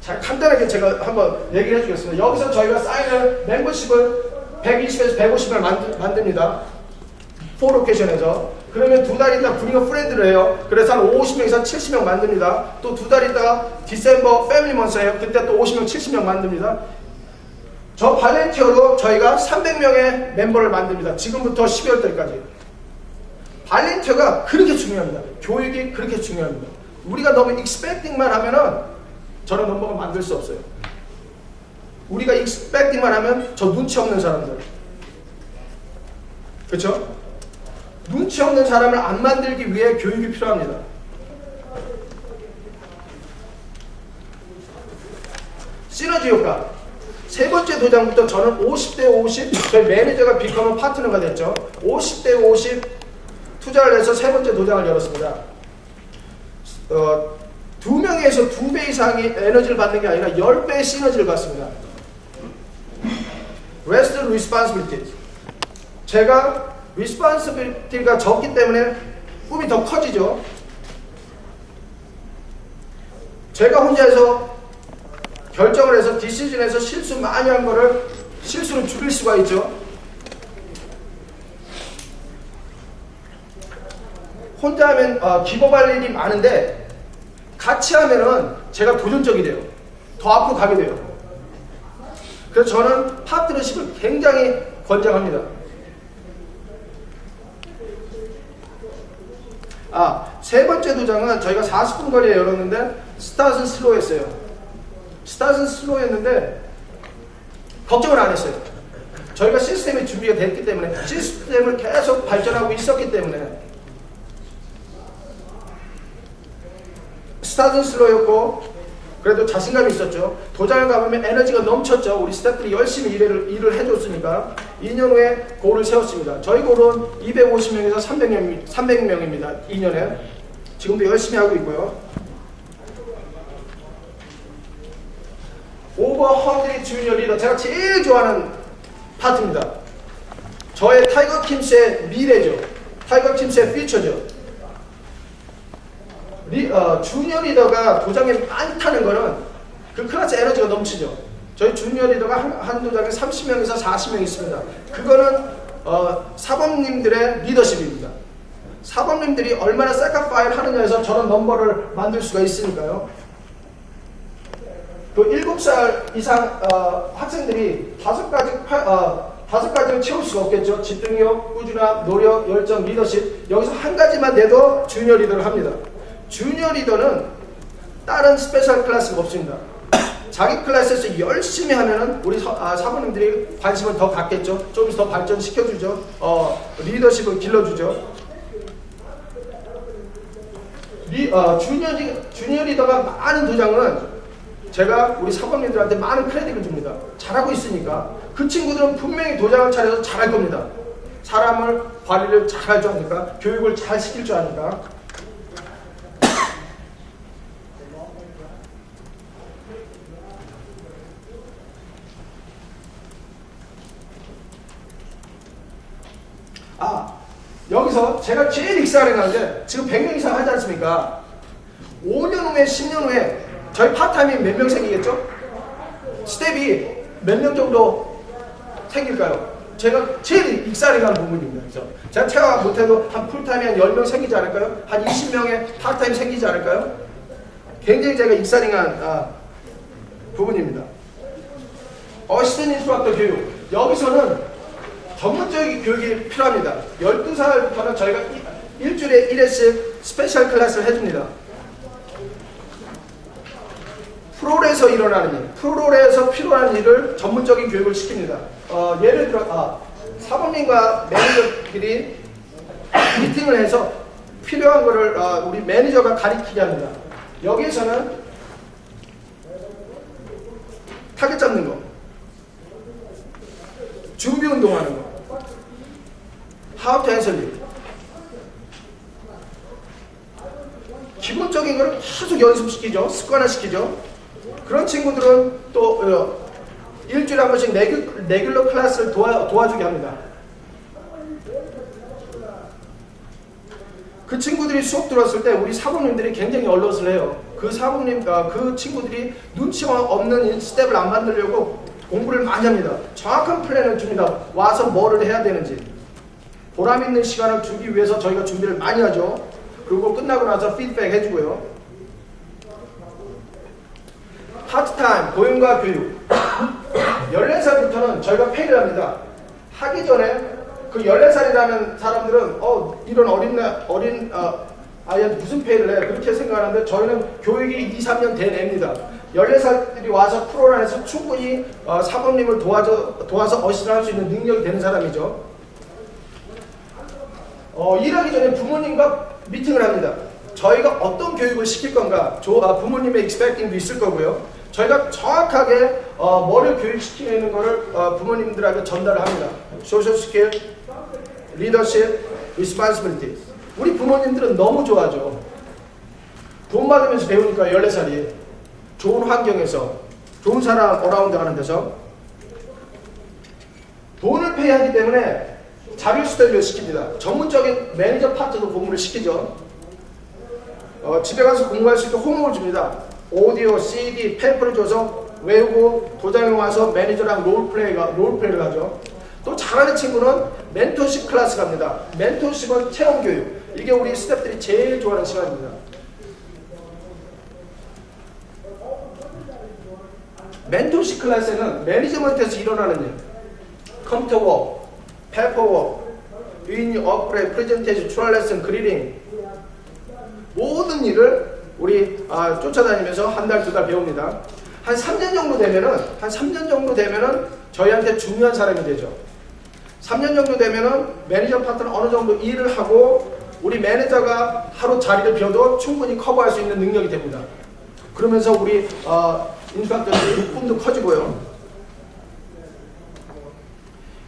자, 간단하게 제가 한번 얘기를 해주겠습니다. 여기서 저희가 사인을 멤버십을 120에서 150을 만드, 만듭니다. 포로케이션에서. 그러면 두 달 있다 브링어 프렌드를 해요. 그래서 한 50명에서 70명 만듭니다. 또 두 달 있다가 디셈버 패밀리 먼스예요. 그때 또 50명, 70명 만듭니다. 저 발렌티어로 저희가 300명의 멤버를 만듭니다. 지금부터 12월 달까지. 발렌티어가 그렇게 중요합니다. 교육이 그렇게 중요합니다. 우리가 너무 익스펙팅만 하면은 저런 넘버가 만들 수 없어요. 우리가 익스펙팅만 하면 저 눈치 없는 사람들. 그렇죠? 눈치 없는 사람을 안 만들기 위해 교육이 필요합니다. 시너지 효과. 세 번째 도장부터 저는 50대 50, 저희 매니저가 비커먼 파트너가 됐죠. 50대 50 투자를 해서 세 번째 도장을 열었습니다. 어, 두 명에서 두 배 이상의 에너지를 받는 게 아니라 10배의 시너지를 받습니다. Rest responsibility. 제가 responsibility가 적기 때문에 꿈이 더 커지죠. 제가 혼자서 결정을 해서 디시즌에서 실수 많이 한 거를 실수를 줄일 수가 있죠. 혼자 하면 어, 기법할 일이 많은데 같이 하면은 제가 도전적이 돼요. 더 앞으로 가게 돼요. 그래서 저는 파트너십을 굉장히 권장합니다. 아, 세 번째 도장은 저희가 40분 거리에 열었는데 스타트는 슬로우 했어요. 스타트는 슬로우 했는데 걱정을 안 했어요. 저희가 시스템이 준비가 됐기 때문에 시스템을 계속 발전하고 있었기 때문에 스타트는 슬로우였고 그래도 자신감이 있었죠. 도장을 가보면 에너지가 넘쳤죠. 우리 스태프들이 열심히 일을, 일을 해줬으니까 2년 후에 골을 세웠습니다. 저희 골은 250명에서 300명, 300명입니다. 2년에. 지금도 열심히 하고 있고요. 오버 헌드리 주니어 리더 제가 제일 좋아하는 파트입니다. 저의 타이거 킴스의 미래죠. 타이거 킴스의 퓨처죠. 리, 어, 주니어 리더가 도장에 많다는 거는 그 클래스 에너지가 넘치죠. 저희 주니어 리더가 한, 한 도장에 30명에서 40명 있습니다. 그거는 어, 사범님들의 리더십입니다. 사범님들이 얼마나 세카파일 하느냐에서 저런 넘버를 만들 수가 있으니까요. 그 7살 이상 어, 학생들이 다섯 가지 팔- 어, 다섯 가지를 채울 수가 없겠죠. 집중력, 꾸준함, 노력, 열정, 리더십. 여기서 한 가지만 내도 주니어 리더를 합니다. 주니어 리더는 다른 스페셜 클래스가 없습니다. 자기 클래스에서 열심히 하면은 우리 서- 아, 사부님들이 관심을 더 갖겠죠. 좀 더 발전시켜주죠. 어, 리더십을 길러주죠. 리, 어, 주니어, 리, 주니어 리더가 많은 도장은 제가 우리 사범님들한테 많은 크레딧을 줍니다. 잘하고 있으니까. 그 친구들은 분명히 도장을 차려서 잘할 겁니다. 사람을 관리를 잘 할 줄 아니까, 교육을 잘 시킬 줄 아니까. 아, 여기서 제가 제일 익사하는 게 지금 100명 이상 하지 않습니까? 5년 후에 10년 후에 저희 파타임이 몇 명 생기겠죠? 스텝이 몇 명 정도 생길까요? 제가 제일 익사링한 부분입니다. 그래서 제가 퇴화 못해도 한 풀타임이 한 10명 생기지 않을까요? 한 20명의 파타임 생기지 않을까요? 굉장히 제가 익사링한 아, 부분입니다. 어시스턴 인스트럭터 교육. 여기서는 전문적인 교육이 필요합니다. 12살부터는 저희가 일- 일주일에 1회씩 스페셜 클래스를 해줍니다. 프로레에서 일어나는 일, 프로레에서 필요한 일을 전문적인 교육을 시킵니다. 어, 예를 들어, 아, 사범님과 매니저끼리 미팅을 해서 필요한 거를 어, 우리 매니저가 가리키게 합니다. 여기에서는 타겟 잡는 거, 준비 운동하는 거, how to answer it. 기본적인 거를 계속 연습시키죠. 습관화시키죠. 그런 친구들은 또 어, 일주일에 한 번씩 레귤, 레귤러 클래스를 도와, 도와주게 합니다. 그 친구들이 수업 들었을 때 우리 사부님들이 굉장히 얼럿을 해요. 그 사부님, 아, 그 친구들이 눈치가 없는 스텝을 안 만들려고 공부를 많이 합니다. 정확한 플랜을 줍니다. 와서 뭐를 해야 되는지. 보람 있는 시간을 주기 위해서 저희가 준비를 많이 하죠. 그리고 끝나고 나서 피드백 해주고요. 하트타임, 고용과 교육. 14살부터는 저희가 페이를 합니다. 하기 전에 그 14살이라는 사람들은 어 이런 어린 나- 어린 어, 아이한테 무슨 페이를 해 그렇게 생각하는데 저희는 교육이 2, 3년 된 애입니다. 14살들이 와서 프로그램에서 충분히 어, 사범님을 도와줘, 도와서 어시를 할 수 있는 능력이 되는 사람이죠. 어, 일하기 전에 부모님과 미팅을 합니다. 저희가 어떤 교육을 시킬 건가, 조, 아, 부모님의 expecting도 있을 거고요. 저희가 정확하게 어, 뭐를 교육시키는 거를 어, 부모님들에게 전달을 합니다. social skill, leadership, responsibility. 우리 부모님들은 너무 좋아하죠. 돈 받으면서 배우니까 14살이 좋은 환경에서 좋은 사람 어라운드 하는 데서 돈을 페이하기 때문에 자료 스터디를 시킵니다. 전문적인 매니저 파트도 공부를 시키죠. 어, 집에 가서 공부할 수 있게 홈을 줍니다. 오디오, CD, 팸프를 줘서 외우고 도장에 와서 매니저랑 롤플레이가, 롤플레이를 하죠. 또 잘하는 친구는 멘토십 클래스 갑니다. 멘토십은 체험 교육. 이게 우리 스태프들이 제일 좋아하는 시간입니다. 멘토십 클래스는 매니저먼트에서 일어나는 일. 컴퓨터 워크, 페퍼 워크, 유인 업그레이드, 프레젠테이션, 추럴 레슨, 그리딩 모든 일을 우리 아, 쫓아다니면서 한 달, 두달 배웁니다. 한 3년 정도 되면은, 한 3년 정도 되면은 저희한테 중요한 사람이 되죠. 3년 정도 되면은 매니저 파트는 어느 정도 일을 하고 우리 매니저가 하루 자리를 비워도 충분히 커버할 수 있는 능력이 됩니다. 그러면서 우리 어, 인스트럭터들이 꿈도 커지고요.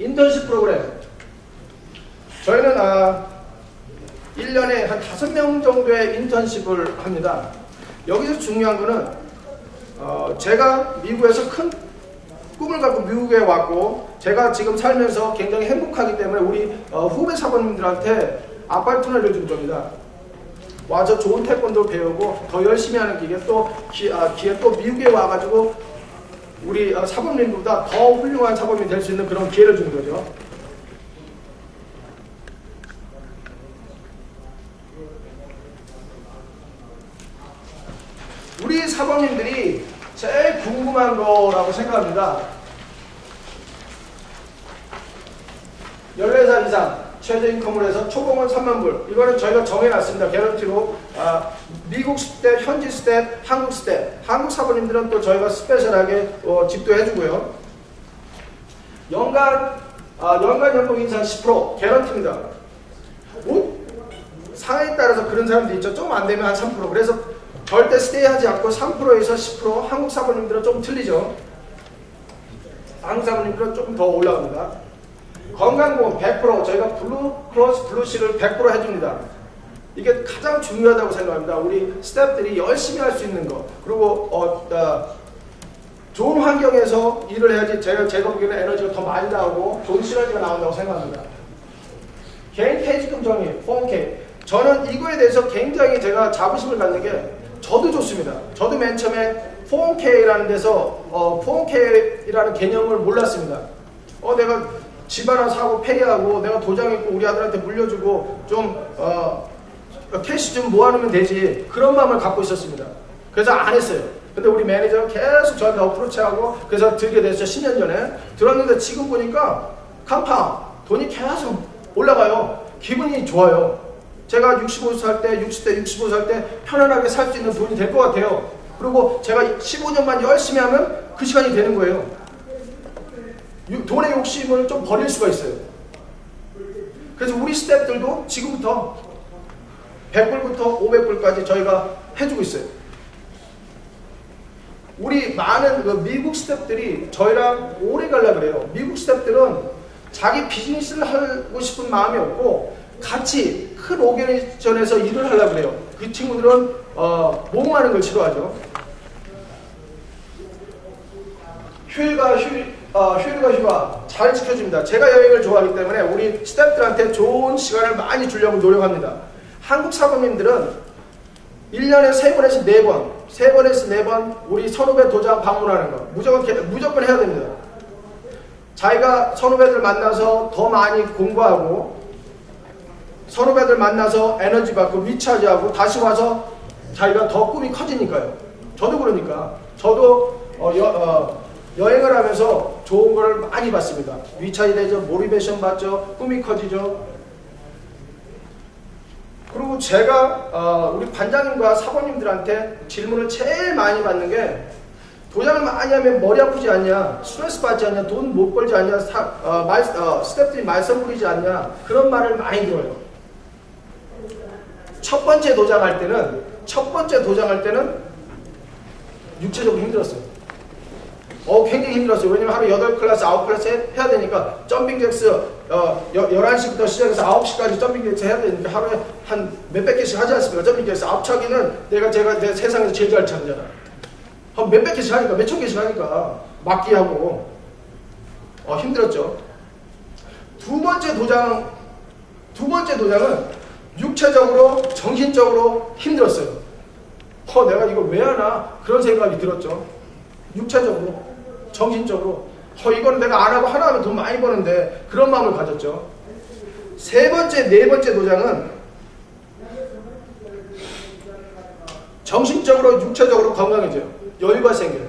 인턴십 프로그램. 저희는 아, 1년에 한 5명 정도의 인턴십을 합니다. 여기서 중요한 거는 어, 제가 미국에서 큰 꿈을 갖고 미국에 왔고 제가 지금 살면서 굉장히 행복하기 때문에 우리 어, 후배 사모님들한테 아파트를 준 겁니다. 와서 좋은 태권도 배우고 더 열심히 하는 기회 또 기, 아, 기회 또 미국에 와가지고 우리 어, 사범님보다 더 훌륭한 사범이 될 수 있는 그런 기회를 주는 거죠. 우리 사범님들이 제일 궁금한 거라고 생각합니다. 14살 이상 최저 인컴을 해서 초봉은 3만 불. 이거는 저희가 정해놨습니다. 개런티로. 아, 미국 스텝, 현지 스텝, 한국 스텝. 한국 사부님들은 또 저희가 스페셜하게 어, 집도 해주고요. 연간, 아, 연간 연봉 인상 10% 개런티입니다. 옷 상황에 따라서 그런 사람도 있죠. 조금 안 되면 한 3%. 그래서 절대 스테이하지 않고 3%에서 10% 한국 사부님들은 좀 틀리죠. 한국 사부님들은 조금 더 올라갑니다. 건강보험 100% 저희가 블루 크로스 블루시를 100% 해줍니다. 이게 가장 중요하다고 생각합니다. 우리 스태프들이 열심히 할 수 있는 거 그리고 어, 어, 좋은 환경에서 일을 해야지 제가 제가 보기에는 에너지가 더 많이 나오고 좋은 시너지가 나온다고 생각합니다. 개인 퇴직금 정의 4K 저는 이거에 대해서 굉장히 제가 자부심을 갖는 게 저도 좋습니다. 저도 맨 처음에 4K라는 데서 어, 4K라는 개념을 몰랐습니다. 어 내가 집 하나 사고 페이하고 내가 도장 있고 우리 아들한테 물려주고 좀 어, 캐시 좀 모아놓으면 되지 그런 마음을 갖고 있었습니다. 그래서 안 했어요. 근데 우리 매니저는 계속 저한테 어프로치하고 그래서 들게 됐어요. 10년 전에 들었는데 지금 보니까 컴파 돈이 계속 올라가요. 기분이 좋아요. 제가 65살 때, 60대, 65살 때 편안하게 살 수 있는 돈이 될 것 같아요. 그리고 제가 15년만 열심히 하면 그 시간이 되는 거예요. 유- 돈의 욕심을 좀 버릴 수가 있어요. 그래서 우리 스태프들도 지금부터 100불부터 500불까지 저희가 해주고 있어요. 우리 많은 그 미국 스태프들이 저희랑 오래 가려 그래요. 미국 스태프들은 자기 비즈니스를 하고 싶은 마음이 없고 같이 큰 오케이션에서 일을 하려고 그래요. 그 친구들은 어, 모험하는 걸 싫어하죠. 휴일과 휴일, 어, 휴일과 휴가 잘 지켜줍니다. 제가 여행을 좋아하기 때문에 우리 스태프들한테 좋은 시간을 많이 주려고 노력합니다. 한국 사범님들은 1년에 3번에서 4번 세 번에서 네번 우리 선후배 도장 방문하는 거 무조건 개- 무조건 해야 됩니다. 자기가 선후배들 만나서 더 많이 공부하고 선후배들 만나서 에너지 받고 리차지하고 다시 와서 자기가 더 꿈이 커지니까요. 저도 그러니까 저도 어, 여, 어, 여행을 하면서 좋은 거를 많이 받습니다. 리차지 되죠, 모리베이션 받죠, 꿈이 커지죠. 그리고 제가 어, 우리 반장님과 사모님들한테 질문을 제일 많이 받는 게 도장을 많이 하면 머리 아프지 않냐, 스트레스 받지 않냐, 돈 못 벌지 않냐, 사, 어, 말, 어, 스태프들이 말썽 부리지 않냐 그런 말을 많이 들어요. 첫 번째 도장할 때는 첫 번째 도장할 때는 육체적으로 힘들었어요. 어, 굉장히 힘들었어요. 왜냐면 하루 8클래스, 9클래스 해야 되니까 점핑 잭스 어, 11시부터 시작해서 9시까지 점핑 잭스 해야 되니까 하루에 한 몇백 개씩 하지 않습니까? 점핑 잭스. 앞차기는 내가 제가 내 세상에서 제일 잘 차잖아. 한 몇백 개씩 하니까 몇천 개씩 하니까 막기하고 어, 힘들었죠. 두 번째 도장 두 번째 도장은 육체적으로 정신적으로 힘들었어요. 어 내가 이걸 왜 하나 그런 생각이 들었죠. 육체적으로 정신적으로 어 이거는 내가 안 하고 하나 하면 돈 많이 버는데 그런 마음을 가졌죠. 세 번째 네 번째 도장은 정신적으로 육체적으로 건강해져요. 여유가 생겨요.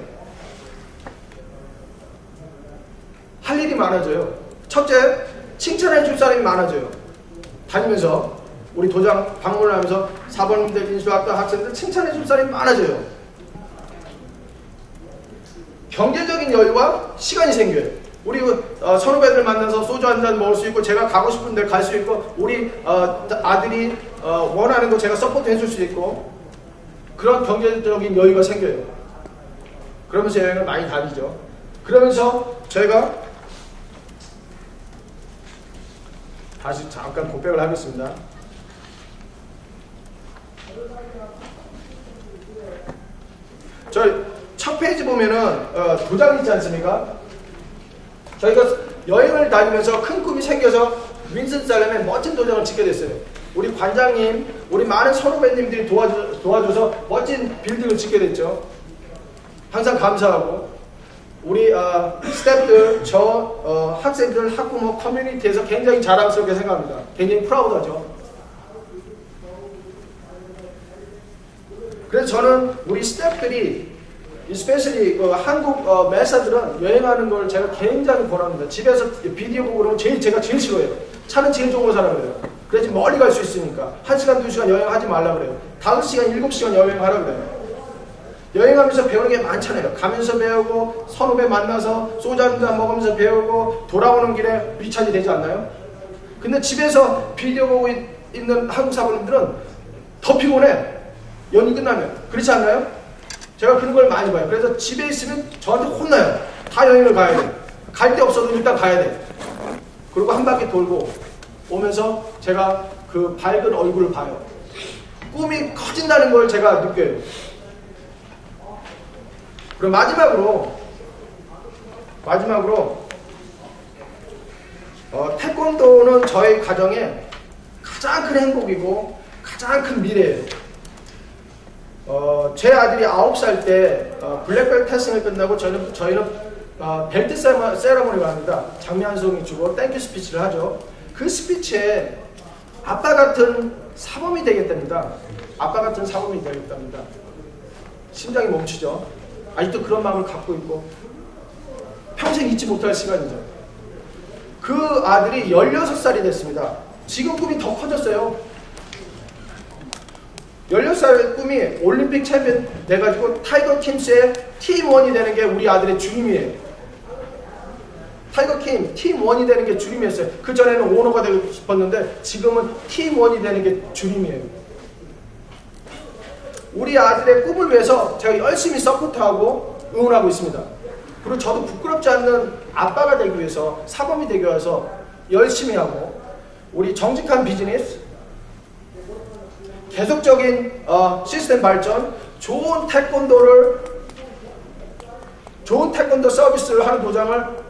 할 일이 많아져요. 첫째, 칭찬해 줄 사람이 많아져요. 다니면서 우리 도장 방문을 하면서 사범님들, 인수학과 학생들 칭찬해 줄 사람이 많아져요. 경제적인 여유와 시간이 생겨요. 우리 어, 선후배들 만나서 소주 한 잔 먹을 수 있고 제가 가고 싶은 데 갈 수 있고 우리 어, 아들이 어, 원하는 거 제가 서포트 해줄 수 있고 그런 경제적인 여유가 생겨요. 그러면서 여행을 많이 다니죠. 그러면서 저희가 다시 잠깐 고백을 하겠습니다. 저희 첫 페이지 보면은 어, 도장이 있지 않습니까? 저희가 여행을 다니면서 큰 꿈이 생겨서 윈슨 살렘에 멋진 도장을 짓게 됐어요. 우리 관장님, 우리 많은 선후배님들이 도와줘, 도와줘서 멋진 빌딩을 짓게 됐죠. 항상 감사하고 우리 어, 스태프들, 저 어, 학생들, 학부모 커뮤니티에서 굉장히 자랑스럽게 생각합니다. 굉장히 프라우드하죠. 그래서 저는 우리 스태프들이 especially 그 한국 어, 매사들은 여행하는 걸 제가 굉장히 권합니다. 집에서 비디오 보고 그러면 제일 제가 제일 싫어해요. 차는 제일 좋은 거 사라 그래요. 그래야지 멀리 갈 수 있으니까. 한시간두시간 여행하지 말라 그래요. 다섯 시간 일곱 시간 여행하라 그래요. 여행하면서 배우는 게 많잖아요. 가면서 배우고 선후배 만나서 소주 한잔 먹으면서 배우고 돌아오는 길에 리차지 되지 않나요? 근데 집에서 비디오 보고 있, 는 한국 사부님들은 더 피곤해. 연이 끝나면. 그렇지 않나요? 제가 그런 걸 많이 봐요. 그래서 집에 있으면 저한테 혼나요. 다 여행을 가야 돼. 갈 데 없어도 일단 가야 돼. 그리고 한 바퀴 돌고 오면서 제가 그 밝은 얼굴을 봐요. 꿈이 커진다는 걸 제가 느껴요. 그리고 마지막으로 마지막으로 어, 태권도는 저희 가정의 가장 큰 행복이고 가장 큰 미래예요. 어, 제 아들이 9살 때 어, 블랙벨트 테스팅을 끝나고 저희는, 저희는 어, 벨트 세레모니가 합니다. 장면송이 주고 땡큐 스피치를 하죠. 그 스피치에 아빠 같은 사범이 되겠답니다. 아빠 같은 사범이 되겠답니다. 심장이 멈추죠. 아직도 그런 마음을 갖고 있고 평생 잊지 못할 시간이죠. 그 아들이 16살이 됐습니다. 지금 꿈이 더 커졌어요. 16살 꿈이 올림픽 챔피언 돼가지고 타이거 킴스의 팀원이 되는 게 우리 아들의 주님이에요. 타이거 킴 팀원이 되는 게 주님이었어요. 그 전에는 오너가 되고 싶었는데 지금은 팀원이 되는 게 주님이에요. 우리 아들의 꿈을 위해서 제가 열심히 서포트하고 응원하고 있습니다. 그리고 저도 부끄럽지 않는 아빠가 되기 위해서 사범이 되기 위해서 열심히 하고 우리 정직한 비즈니스 계속적인 어, 시스템 발전, 좋은 태권도를 좋은 태권도 서비스를 하는 도장을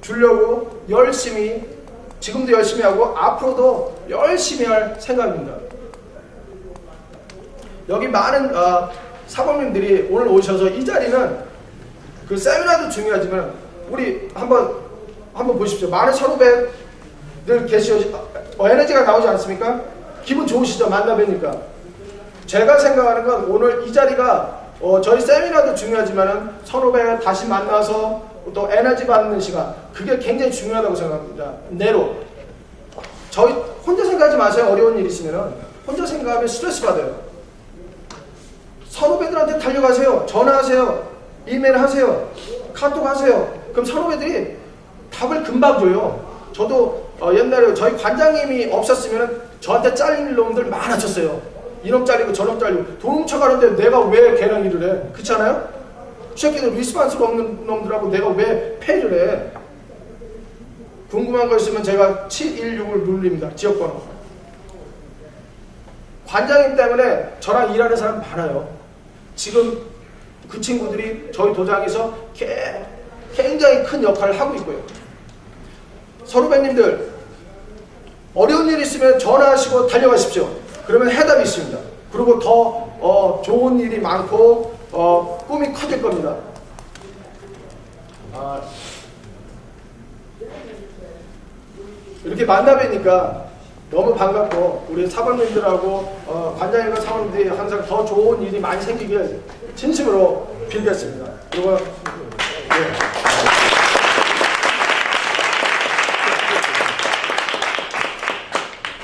주려고 열심히 지금도 열심히 하고 앞으로도 열심히 할 생각입니다. 여기 많은 어, 사범님들이 오늘 오셔서 이 자리는 그 세미나도 중요하지만 우리 한번 한번 보십시오. 많은 선후배들 계시오. 어, 에너지가 나오지 않습니까? 기분 좋으시죠? 만나 뵈니까. 제가 생각하는 건 오늘 이 자리가 어, 저희 세미나도 중요하지만은 선후배 다시 만나서 또 에너지 받는 시간 그게 굉장히 중요하다고 생각합니다. 내로 저희 혼자 생각하지 마세요. 어려운 일 있으면은 혼자 생각하면 스트레스 받아요. 선후배들한테 달려가세요. 전화하세요. 이메일 하세요. 카톡 하세요. 그럼 선후배들이 답을 금방 줘요. 저도 어, 옛날에 저희 관장님이 없었으면 저한테 잘린 놈들 많아졌어요. 이놈 잘리고 저놈 잘리고 돈 훔쳐가는데 내가 왜 걔랑 일을 해? 그렇잖아요? 이 새끼들 리스판스가 없는 놈들하고 내가 왜 페이를 해? 궁금한 거 있으면 제가 716을 누릅니다. 지역번호. 관장님 때문에 저랑 일하는 사람 많아요. 지금 그 친구들이 저희 도장에서 개- 굉장히 큰 역할을 하고 있고요. 서루배님들 어려운 일 있으면 전화하시고 달려가십시오. 그러면 해답이 있습니다. 그리고 더 어, 좋은 일이 많고 어, 꿈이 커질 겁니다. 아, 이렇게 만나 뵈니까 너무 반갑고 우리 사범님들하고 어, 관장님과 사범님들이 항상 더 좋은 일이 많이 생기길 진심으로 빌겠습니다. 그리고 예.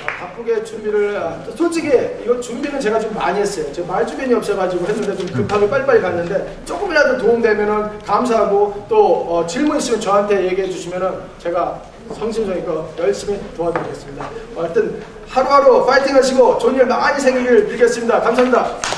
아, 바쁘게 준비를 아, 솔직히 이거 준비는 제가 좀 많이 했어요. 제가 말 주변이 없어가지고 했는데 좀 급하게 빨리빨리 갔는데 조금이라도 도움되면은 감사하고 또 어, 질문 있으면 저한테 얘기해 주시면은 제가 성심성의껏 열심히 도와드리겠습니다. 어, 하여튼 하루하루 파이팅 하시고 좋은 일 많이 생기길 빌겠습니다. 감사합니다.